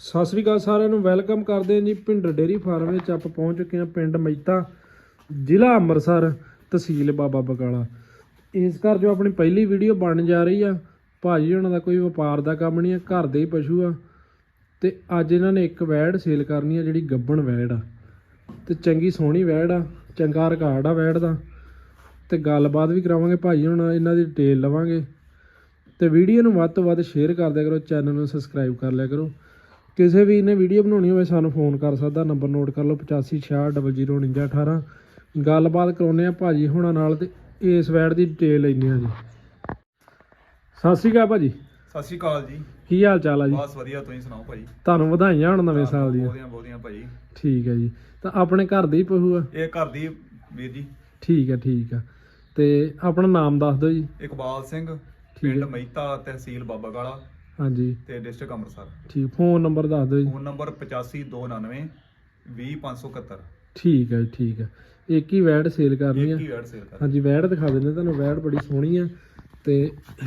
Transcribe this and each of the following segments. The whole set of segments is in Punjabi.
ਸਤਿ ਸ੍ਰੀ ਅਕਾਲ ਸਾਰਿਆਂ ਨੂੰ, ਵੈਲਕਮ ਕਰਦੇ ਹਾਂ ਜੀ ਪਿੰਡ ਡੇਰੀ ਫਾਰਮ ਵਿੱਚ। ਆਪਾਂ ਪਹੁੰਚ ਚੁੱਕੇ ਹਾਂ ਪਿੰਡ ਮਈਤਾ ਜ਼ਿਲ੍ਹਾ ਅੰਮ੍ਰਿਤਸਰ, ਤਹਿਸੀਲ ਬਾਬਾ ਬਕਾਲਾ ਇਸ ਘਰ ਜੋ ਆਪਣੀ ਪਹਿਲੀ ਵੀਡੀਓ ਬਣ ਜਾ ਰਹੀ ਆ, ਭਾਜੀ ਉਹਨਾਂ ਦਾ ਕੋਈ ਵਪਾਰ ਦਾ ਕੰਮ ਨਹੀਂ ਆ, ਘਰ ਦੇ ਹੀ ਪਸ਼ੂ ਆ। ਤੇ ਅੱਜ ਇਹਨਾਂ ਨੇ ਇੱਕ ਵੈੜ ਸੇਲ ਕਰਨੀ ਆ, ਜਿਹੜੀ ਗੱਬਣ ਵੈੜ ਆ। ਤੇ ਚੰਗੀ ਸੋਹਣੀ ਵੈੜ ਆ, ਚੰਗਾ ਰਿਕਾਰਡ ਆ ਵੈੜ ਦਾ। ਤੇ ਗੱਲਬਾਤ ਵੀ ਕਰਾਵਾਂਗੇ ਭਾਜੀ ਹੁਣ, ਇਹਨਾਂ ਦੀ ਡਿਟੇਲ ਲਵਾਂਗੇ। ਤੇ ਵੀਡੀਓ ਨੂੰ ਵੱਧ ਤੋਂ ਵੱਧ ਸ਼ੇਅਰ ਕਰ ਕਰੋ, ਚੈਨਲ ਨੂੰ ਸਬਸਕ੍ਰਾਈਬ ਕਰ ਲਿਆ ਕਰੋ। ਕਿਸੇ ਵੀ ਨੇ ਵੀਡੀਓ ਬਣਾਉਣੀ ਹੋਵੇ ਸਾਨੂੰ ਫੋਨ ਕਰ ਸਕਦਾ ਨੰਬਰ ਨੋਟ ਕਰ ਲਓ 8560004918 ਗੱਲਬਾਤ ਕਰਾਉਨੇ ਆ ਭਾਜੀ ਹੁਣਾਂ ਨਾਲ ਤੇ ਇਸ ਵੈਡ ਦੀ ਡਿਟੇਲ ਲੈਣੀ ਆ ਜੀ। ਸਤਿ ਸ਼੍ਰੀ ਅਕਾਲ ਭਾਜੀ। ਸਤਿ ਸ਼੍ਰੀ ਅਕਾਲ ਜੀ। ਕੀ ਹਾਲ ਚਾਲ ਆ ਜੀ? ਬਸ ਵਧੀਆ ਤੁਸੀਂ ਸੁਣਾਓ ਭਾਈ ਤੁਹਾਨੂੰ ਵਧਾਈਆਂ ਹੁਣ ਨਵੇਂ ਸਾਲ ਦੀਆਂ। ਬਹੁਤੀਆਂ ਬਹੁਤੀਆਂ ਭਾਈ ਠੀਕ ਹੈ ਜੀ। ਤਾਂ ਆਪਣੇ ਘਰ ਦੇ ਹੀ ਪਸ਼ੂ ਆ? ਇਹ ਘਰ ਦੀ ਵੀਰ ਜੀ। ਠੀਕ ਹੈ ਠੀਕ ਆ। ਤੇ ਆਪਣਾ ਨਾਮ ਦੱਸ ਦਿਓ ਜੀ। ਇਕਬਾਲ ਸਿੰਘ ਪਿੰਡ ਹੈ ਮਹਿਤਾ ਤਹਿਸੀਲ ਬਾਬਾ ਕਾਲਾ। ਹਾਂਜੀ। ਤੇ ਡਿਸਟ੍ਰਿਕਟ ਅੰਮ੍ਰਿਤਸਰ। ਠੀਕ ਫੋਨ ਨੰਬਰ ਦੱਸ ਦਿਓ ਜੀ। ਫੋਨ ਨੰਬਰ 8529 20571 ਠੀਕ ਹੈ ਜੀ, ਠੀਕ ਹੈ। ਇੱਕ ਹੀ ਵੈਡ ਸੇਲ ਕਰਨੀ ਆ। ਇੱਕ ਹੀ ਵੈਟ ਸੇਲ ਕਰ ਹਾਂਜੀ ਵੈੜ ਦਿਖਾ ਦਿੰਦੇ ਤੁਹਾਨੂੰ ਵੈੜ ਬੜੀ ਸੋਹਣੀ ਆ ਤੇ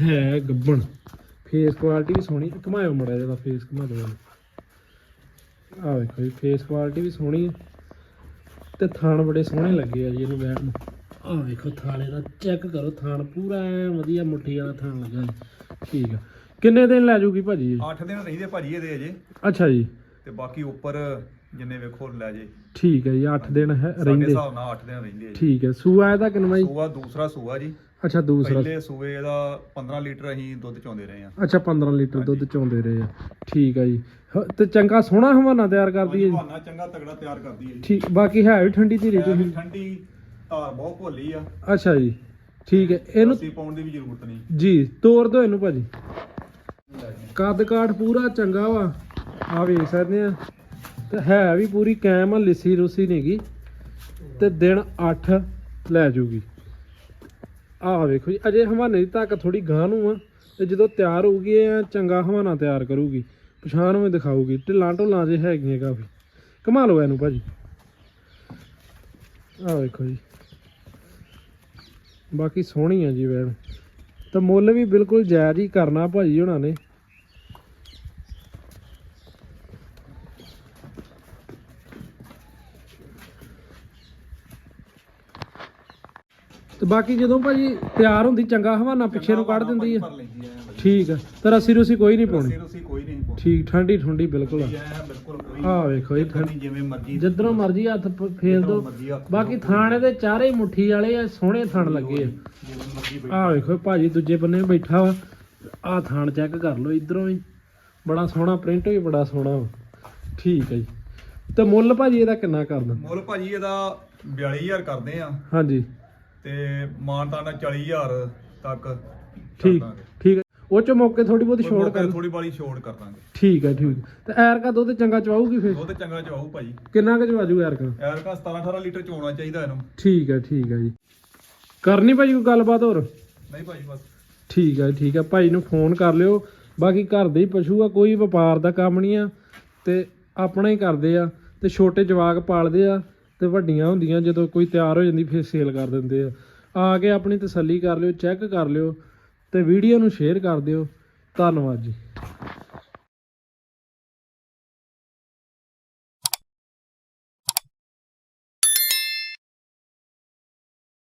ਹੈ ਗੱਬਣ। ਫੇਸ ਕੁਆਲਿਟੀ ਵੀ ਸੋਹਣੀ ਘਮਾਇਓ ਮੜਾ ਜਿਹਦਾ ਫੇਸ ਘਮਾ ਦਿਓ ਆ ਵੇਖੋ ਜੀ ਫੇਸ ਕੁਆਲਿਟੀ ਵੀ ਸੋਹਣੀ ਆ ਤੇ ਥਾਣ ਬੜੇ ਸੋਹਣੇ ਲੱਗੇ ਆ ਜੀ ਇਹਨੂੰ ਵੈੜ ਨੂੰ। ਆ ਵੇਖੋ ਥਾਣੇ ਦਾ ਚੈੱਕ ਕਰੋ ਥਾਣ ਪੂਰਾ ਐਨ ਵਧੀਆ ਮੁੱਠੀ ਵਾਲਾ ਥਾਣ ਲੱਗਾ ਜੀ। ਠੀਕ ਆ। ਕਿੰਨੇ ਦਿਨ ਲੈ ਜੂਗੀ ਭਾਜੀ ਇਹ? 8 ਦਿਨ ਰਹਿੰਦੇ ਭਾਜੀ ਇਹਦੇ ਅਜੇ। ਅੱਛਾ ਜੀ। ਤੇ ਬਾਕੀ ਉੱਪਰ ਜਿੰਨੇ ਵੇਖੋ ਲੈ ਜੇ। ਠੀਕ ਹੈ ਜੀ 8 ਦਿਨ ਹੈ ਸਾਡੇ ਰਹਿੰਦੇ। ਹਿਸਾਬ ਨਾਲ 8 ਦਿਨ ਰਹਿੰਦੇ ਆ ਜੀ। ਠੀਕ ਹੈ ਸੂਆ ਇਹਦਾ ਕਿੰਨਾ ਜੀ? ਸੂਆ ਦੂਸਰਾ ਸੂਆ ਜੀ। ਅੱਛਾ ਦੂਸਰਾ ਪਹਿਲੇ ਸੂਏ ਇਹਦਾ 15 ਲੀਟਰ ਅਸੀਂ ਦੁੱਧ ਚੋਂਦੇ ਰਹੇ ਆ ਅੱਛਾ 15 ਲੀਟਰ ਦੁੱਧ ਚੋਂਦੇ ਰਹੇ ਆ। ਠੀਕ ਆ ਜੀ। ਹ- ਤੇ ਚੰਗਾ ਸੋਹਣਾ ਹਵਾਨਾ ਤਿਆਰ ਕਰਦੀ ਹੈ ਜੀ? ਚੰਗਾ ਤਗੜਾ ਤਿਆਰ ਕਰਦੀ ਹੈ ਜੀ। ਠੀਕ ਬਾਕੀ ਹੈ ਵੀ ਠੰਡੀ ਧੀਰੀ ਤੁਸੀਂ? ਠੰਡੀ ਧਾਰ ਬਹੁਤ ਭੋਲੀ ਆ। ਅੱਛਾ ਜੀ ਠੀਕ ਹੈ ਇਹਨੂੰ 80 ਪਾਉਣ ਦੀ ਵੀ ਜ਼ਰੂਰਤ ਨਹੀਂ। ਜੀ ਤੋੜ ਦਿਓ ਇਹਨੂੰ ਭਾਜੀ। ਕੱਦ ਕਾਠ ਪੂਰਾ ਚੰਗਾ ਵਾ। ਆ ਵੇਖ ਸਕਦੇ ਆ। ਤੇ ਹੈ ਵੀ ਪੂਰੀ ਕੈਮ ਆ, ਲਿੱਸੀ ਰੁੱਸੀ ਨਹੀਂਗੀ ਤੇ ਦਿਨ 8 ਲੈ ਜੂਗੀ। ਆਹ ਵੇਖੋ ਜੀ, ਅਜੇ ਹਵਾਨੇ ਦੀ ਤੱਕ ਥੋੜੀ ਗਾਂ ਨੂੰ ਆ। ਤੇ ਜਦੋਂ ਤਿਆਰ ਹੋਊਗੀ, ਇਹ ਚੰਗਾ ਹਵਾਨਾ ਤਿਆਰ ਕਰੂਗੀ। ਪਛਾਣ ਨੂੰ ਦਿਖਾਊਗੀ। ਢਿੱਲਾਂ ਢੁੱਲਾਂ ਜੇ ਹੈਗੀਆਂ ਕਾਫੀ। ਕਮਾ ਲਓ ਇਹਨੂੰ ਭਾਜੀ। ਆਹ ਵੇਖੋ ਜੀ। ਬਾਕੀ ਸੋਹਣੀ ਆ ਜੀ ਵੈਣ। ਤਾਂ ਮੁੱਲ ਵੀ ਬਿਲਕੁਲ ਜਾਇਜ਼ ਹੀ ਕਰਨਾ ਭਾਜੀ ਉਹਨਾਂ ਨੇ। ਤੇ ਬਾਕੀ ਜਦੋਂ ਭਾਜੀ ਤਿਆਰ ਹੁੰਦੀ ਚੰਗਾ ਹਵਾਨਾ ਪਿੱਛੇ ਨੂੰ ਕੱਢ ਦਿੰਦੀ ਆ। ਠੀਕ ਆ। ਤੇ ਰੱਸੀ ਰੁਸੀ ਕੋਈ ਨਹੀਂ ਪਾਉਣੀ। ਕੋਈ ਨਹੀਂ ਠੀਕ ਠੰਡੀ ਠੰਡੀ ਬਿਲਕੁਲ ਆ। ਆਹ ਵੇਖੋ ਇਹ ਠੰਡੀ। ਜਿਵੇਂ ਮਰਜ਼ੀ ਜਿੱਧਰੋਂ ਮਰਜ਼ੀ ਹੱਥ ਫੇਰ ਦੋ। ਬਾਕੀ ਥਾਣੇ ਦੇ ਚਾਰੇ ਮੁੱਠੀ ਵਾਲੇ ਆ ਸੋਹਣੇ ਥਣ ਲੱਗੇ ਆ। ਆਹ ਵੇਖੋ ਭਾਜੀ ਦੂਜੇ ਬੰਨੇ ਬੈਠਾ ਵਾ। ਆਹ ਥਾਣ ਚੈੱਕ ਕਰ ਲਓ ਇਧਰੋਂ ਵੀ ਬੜਾ ਸੋਹਣਾ ਪ੍ਰਿੰਟ ਵੀ ਬੜਾ ਸੋਹਣਾ ਠੀਕ ਹੈ ਜੀ। ਤੇ ਮੁੱਲ ਭਾਜੀ ਇਹਦਾ ਕਿੰਨਾ ਕਰਦਾ ਮੁੱਲ ਭਾਜੀ ਇਹਦਾ 42000 ਕਰਦੇ ਆ। ਹਾਂਜੀ। ਤੇ ਮਾਨਤਾਨਾ 40000 ਤੱਕ ਕਰ ਠੀਕ ਦਾਂਗੇ। ਠੀਕ ਹੈ। ਉਹ ਚ ਮੌਕੇ ਥੋੜੀ ਬਹੁਤੀ ਛੋੜ ਕਰ ਥੋੜੀ ਬਾਲੀ ਛੋੜ ਕਰ ਦਾਂਗੇ। ਠੀਕ ਹੈ ਠੀਕ ਹੈ। ਤੇ ਐਰ ਕਾ ਦੁੱਧ ਚੰਗਾ ਚਵਾਊਗੀ ਫਿਰ? ਦੁੱਧ ਚੰਗਾ ਚਵਾਉ ਭਾਜੀ ਕਿੰਨਾ ਕੁ ਚਵਾਜੂ ਐਰ ਕਾ ਯਾਰ ਕਾ 17 18 ਲੀਟਰ ਚੋਣਾ ਚਾਹੀਦਾ ਇਹਨੂੰ। ਠੀਕ ਹੈ ਠੀਕ ਹੈ ਜੀ। ਕਰਨੀ ਭਾਜੀ ਕੋਈ ਗੱਲਬਾਤ ਹੋਰ? ਨਹੀਂ ਭਾਜੀ ਬਸ। ਠੀਕ ਹੈ ਠੀਕ ਹੈ। ਭਾਈ ਨੂੰ ਫੋਨ ਕਰ ਲਿਓ। ਬਾਕੀ ਘਰ ਦੇ ਹੀ ਪਸ਼ੂ ਆ ਕੋਈ ਵਪਾਰ ਦਾ ਕੰਮ ਨਹੀਂ ਆ। ਤੇ ਆਪਣਾ ਹੀ ਕਰਦੇ ਆ। ਤੇ ਛੋਟੇ ਜਵਾਕ ਪਾਲਦੇ ਆ। ਤੇ ਵੱਡੀਆਂ ਹੁੰਦੀਆਂ, ਜਦੋਂ ਕੋਈ ਤਿਆਰ ਹੋ ਜਾਂਦੀ, ਫਿਰ ਸੇਲ ਕਰ ਦਿੰਦੇ ਆ। ਆ ਕੇ ਆਪਣੀ ਤਸੱਲੀ ਕਰ ਲਿਓ ਚੈੱਕ ਕਰ ਲਿਓ ਤੇ ਵੀਡੀਓ ਨੂੰ ਸ਼ੇਅਰ ਕਰ ਦਿਓ। ਧੰਨਵਾਦ ਜੀ।